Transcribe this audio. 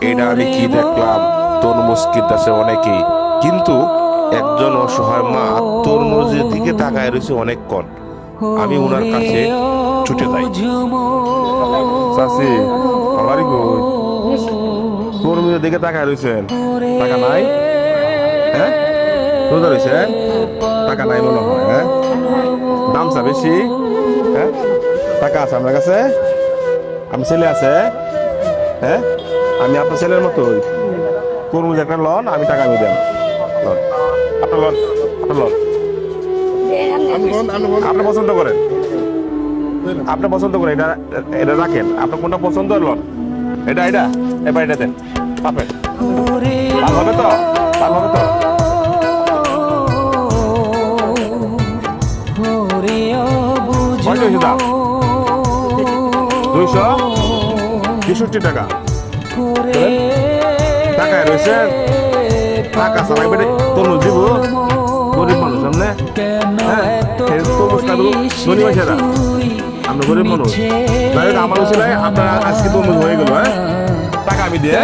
এটা আমি কি দেখলাম? তরমুজ কিনতেছে অনেকেই। কিন্তু একজন অসহায় মা তরমুজের দিকে তাকায় রয়েছে অনেকক্ষণ আমি ওনার কাছে ছুটে যাই। চাষি তরমুজের দিকে তাকায় রয়েছেন। টাকা নাই? হ্যাঁ? রয়েছে? টাকা নাই মনে হয় হ্যাঁ? দামটা বেশি? হ্যাঁ? টাকা আছে আপনার কাছে? আমি ছেলে আছে? হ্যাঁ? আমি আপনার ছেলের মতোই তরমুজ একটা লন, আমি টাকা আমি দেন লন। আপনার লন আপনার লন। আপনি পছন্দ করেন? আপনি পছন্দ করেন, এটা এটা রাখেন। আপনার কোনটা পছন্দ, লন। এটা এটা। এবার এটা দেন। পাবেন লাভ হবে তো? লাভ হবে তো? দুইশো? তেষট্টি টাকা। টাকায় রয়েছে। টাকা চালাই বেটে তরমুজ দিব। গরিব মানুষ সামনে হ্যাঁ তরমুজ খাব ধনী মানুষেরা। আমরা গরিব মানুষ। হোক আমার উচিত আপনার আজকে তরমুজ হয়ে গেল হ্যাঁ? টাকা আমি দিয়ে